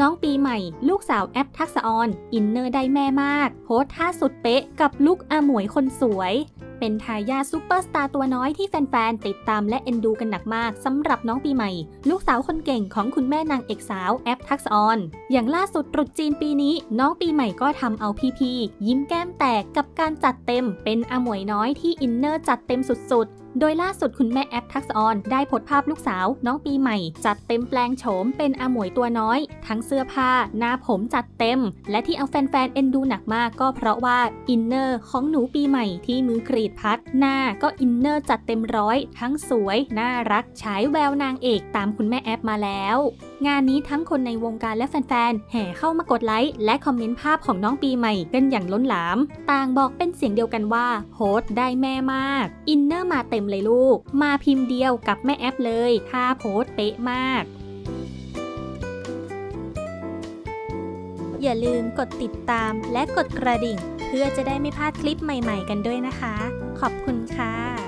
น้องปีใหม่ ลูกสาวแอปทักษออน อินเนอร์ได้แม่มากโพสท่าสุดเป๊ะกับลุกอาหมวยคนสวย เป็นทายาทซูเปอร์สตาร์ตัวน้อยที่แฟนๆ ติดตามและเอ็นดูกันหนักมากสำหรับน้องปีใหม่ ลูกสาวคนเก่งของคุณแม่นางเอกสาวแอปทักษออน อย่างล่าสุดตรุษจีนปีนี้ น้องปีใหม่ก็ทำเอาพี่ๆยิ้มแก้มแตกกับการจัดเต็ม เป็นอาหมวยน้อยที่อินเนอร์จัดเต็มสุดๆ โดยล่าสุดคุณแม่แอปทักษออนได้โพสภาพลูกสาว น้องปีใหม่ จัดเต็มแปลงโฉมเป็นอาหมวยตัวน้อย ทั้งเสื้อผ้า หน้าผมจัดเต็ม และที่เอาแฟนๆเอ็นดูหนักมากก็เพราะว่าอินเนอร์ของหนูปีใหม่ที่มือกรีดพัด หน้าก็อินเนอร์จัดเต็มร้อย ทั้งสวย น่ารักฉายแววนางเอกตามคุณแม่แอปมาแล้ว งานนี้ทั้งคนในวงการและแฟนๆ แห่เข้ามากดไลค์และคอมเมนต์ภาพของน้องปีใหม่กันอย่างล้นหลาม ต่างบอกเป็นเสียงเดียวกันว่าโฮสได้แม่มาก อินเนอร์มาเต็มเลยลูก มาพิมพ์เดียวกับแม่แอปเลยท่าโพสเป๊ะมากอย่าลืมกดติดตามและกดกระดิ่ง เพื่อจะได้ไม่พลาดคลิปใหม่ๆกันด้วยนะคะ ขอบคุณค่ะ